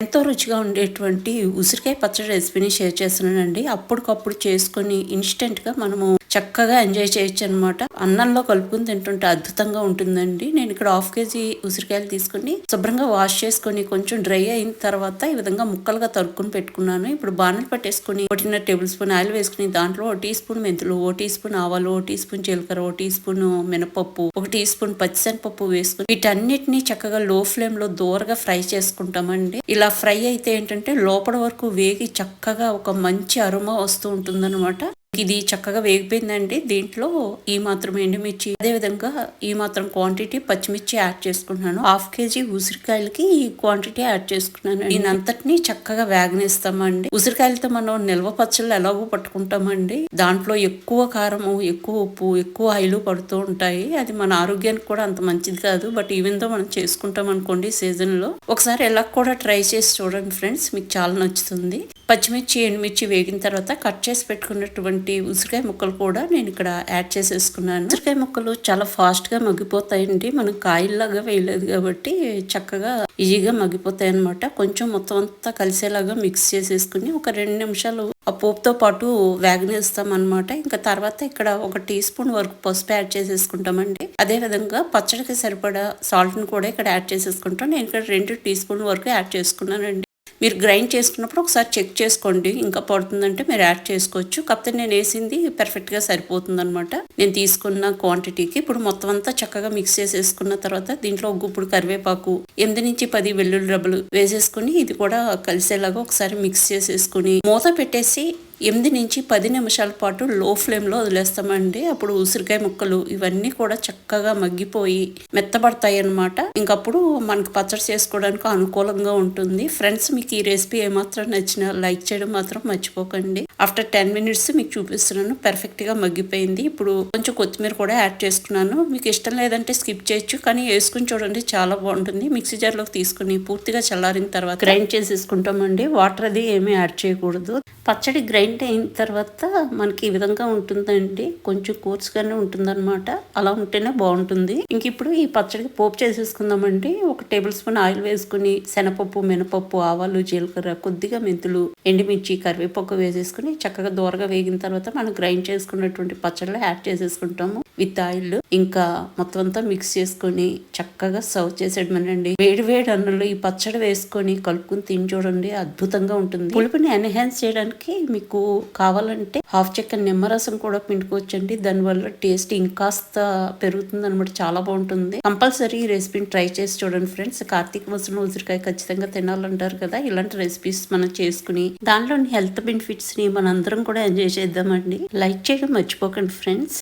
ఎంతో రుచిగా ఉండేటువంటి ఉసిరికాయ పచ్చడి రెసిపీని షేర్ చేస్తున్నానండి. అప్పటికప్పుడు చేసుకొని ఇన్స్టెంట్గా మనము చక్కగా ఎంజాయ్ చేయొచ్చు అనమాట అన్నంలో కలుపుకుని తింటుంటే అద్భుతంగా ఉంటుందండి. నేను ఇక్కడ హాఫ్ కేజీ ఉసిరికాయలు తీసుకుని శుభ్రంగా వాష్ చేసుకొని కొంచెం డ్రై అయిన తర్వాత ఈ విధంగా ముక్కలుగా తరుక్కుని పెట్టుకున్నాను. ఇప్పుడు బాణలు పట్టేసుకుని ఒకటిన్నర టేబుల్ స్పూన్ ఆయిల్ వేసుకుని దాంట్లో ఒక టీ స్పూన్ మెంతులు ఓ టీ స్పూన్ ఆవాలు ఓ టీ స్పూన్ జీలకర్ర ఓ టీ స్పూన్ మినపప్పు ఒక టీ స్పూన్ పచ్చిశనపప్పు వేసుకుని వీటన్నిటిని చక్కగా లో ఫ్లేమ్లో దూరగా ఫ్రై చేసుకుంటామండి. ఇలా ఫ్రై అయితే ఏంటంటే లోపల వరకు వేగి చక్కగా ఒక మంచి అరుమ వస్తూ ఉంటుందన్నమాట. ఇది చక్కగా వేగిపోయిందండి. దీంట్లో ఈ మాత్రం ఎండుమిర్చి అదే విధంగా ఈ మాత్రం క్వాంటిటీ పచ్చిమిర్చి యాడ్ చేసుకున్నాను. హాఫ్ కేజీ ఉసిరికాయలకి ఈ క్వాంటిటీ యాడ్ చేసుకున్నాను దీనంతటిని చక్కగా వేగనిస్తామండి. ఉసిరికాయలతో మనం నిల్వ పచ్చళ్ళు ఎలాగో పట్టుకుంటామండి. దాంట్లో ఎక్కువ కారము ఎక్కువ ఉప్పు ఎక్కువ ఆయిలు పడుతూ ఉంటాయి. అది మన ఆరోగ్యానికి కూడా అంత మంచిది కాదు. బట్ ఈవెన్తో మనం చేసుకుంటాం అనుకోండి సీజన్లో. ఒకసారి ఎలా కూడా ట్రై చేసి చూడండి ఫ్రెండ్స్. మీకు చాలా నచ్చుతుంది. పచ్చిమిర్చి ఎండుమిర్చి వేగిన తర్వాత కట్ చేసి పెట్టుకున్నటువంటి ఉసిరికాయ ముక్కలు కూడా నేను ఇక్కడ యాడ్ చేసేసుకున్నాను. ఉసిరికాయ ముక్కలు చాలా ఫాస్ట్గా మగ్గిపోతాయండి. మనం కాయల్లాగా వేయలేదు కాబట్టి చక్కగా ఈజీగా మగ్గిపోతాయి అనమాట కొంచెం మొత్తం అంతా కలిసేలాగా మిక్స్ చేసేసుకుని ఒక రెండు నిమిషాలు ఆ పోపుతో పాటు వేగనేస్తాం అనమాట ఇంకా తర్వాత ఇక్కడ ఒక టీ స్పూన్ వరకు పసుపు యాడ్ చేసేసుకుంటామండి. అదే విధంగా పచ్చడికి సరిపడా సాల్ట్ని కూడా ఇక్కడ యాడ్ చేసేసుకుంటాం. నేను ఇక్కడ రెండు టీ స్పూన్ వరకు యాడ్ చేసుకున్నానండి. మీరు గ్రైండ్ చేసుకున్నప్పుడు ఒకసారి చెక్ చేసుకోండి. ఇంకా పడుతుందంటే మీరు యాడ్ చేసుకోవచ్చు. కాకపోతే నేను వేసింది పర్ఫెక్ట్గా సరిపోతుంది అనమాట నేను తీసుకున్న క్వాంటిటీకి ఇప్పుడు మొత్తం అంతా చక్కగా మిక్స్ చేసేసుకున్న తర్వాత దీంట్లో ఇప్పుడు కరివేపాకు ఎనిమిది నుంచి పది వెల్లుల్లి రబ్బలు వేసేసుకుని ఇది కూడా కలిసేలాగా ఒకసారి మిక్స్ చేసేసుకుని మూత పెట్టేసి ఎనిమిది నుంచి పది నిమిషాల పాటు లో ఫ్లేమ్లో వదిలేస్తామండి. అప్పుడు ఉసిరికాయ ముక్కలు ఇవన్నీ కూడా చక్కగా మగ్గిపోయి మెత్తబడతాయి అనమాట ఇంకప్పుడు మనకు పచ్చడి చేసుకోవడానికి అనుకూలంగా ఉంటుంది. ఫ్రెండ్స్ మీకు ఈ రెసిపీ ఏమాత్రం నచ్చినా లైక్ చేయడం మాత్రం మర్చిపోకండి. ఆఫ్టర్ టెన్ మినిట్స్ మీకు చూపిస్తున్నాను. పర్ఫెక్ట్గా మగ్గిపోయింది. ఇప్పుడు కొంచెం కొత్తిమీర కూడా యాడ్ చేసుకున్నాను. మీకు ఇష్టం లేదంటే స్కిప్ చేయొచ్చు. కానీ వేసుకుని చూడండి చాలా బాగుంటుంది. మిక్సీ జార్లోకి తీసుకుని పూర్తిగా చల్లారిన తర్వాత గ్రైండ్ చేసేసుకుంటామండి. వాటర్ అది ఏమీ యాడ్ చేయకూడదు. పచ్చడి గ్రైండ్ అయిన తర్వాత మనకి ఈ విధంగా ఉంటుందండి. కొంచెం కోర్సుగానే ఉంటుందన్నమాట. అలా ఉంటేనే బాగుంటుంది. ఇంక ఇప్పుడు ఈ పచ్చడికి పోపు చేసేసుకుందామండి. ఒక టేబుల్ స్పూన్ ఆయిల్ వేసుకుని శనపప్పు మినపప్పు ఆవాలు జీలకర్ర కొద్దిగా మెంతులు ఎండుమిర్చి కరివేపాకు వేసేసుకుని చక్కగా దూరగా వేగిన తర్వాత మనం గ్రైండ్ చేసుకున్నటువంటి పచ్చళ్ళు యాడ్ చేసేసుకుంటాము. With oil. ఇంకా మొత్తం అంతా మిక్స్ చేసుకొని చక్కగా సర్వ్ చేసేయడమేనండి వేడి వేడి అన్నంలో ఈ పచ్చడి వేసుకొని కలుపుకుని తిని చూడండి. అద్భుతంగా ఉంటుంది. పులుపుని ఎన్హాన్స్ చేయడానికి మీకు కావాలంటే హాఫ్ చెక్క నిమ్మరసం కూడా పిండుకోవచ్చండి. దానివల్ల టేస్ట్ ఇంకాస్త పెరుగుతుంది అనమాట చాలా బాగుంటుంది. కంపల్సరీ ఈ రెసిపీని ట్రై చేసి చూడండి ఫ్రెండ్స్. కార్తీక మాసంలో ఉసిరికాయ ఖచ్చితంగా తినాలంటారు కదా. ఇలాంటి రెసిపీస్ మనం చేసుకుని దానిలోని హెల్త్ బెనిఫిట్స్ని మనందరం కూడా ఎంజాయ్ చేద్దామండి. లైక్ చేయడం మర్చిపోకండి ఫ్రెండ్స్.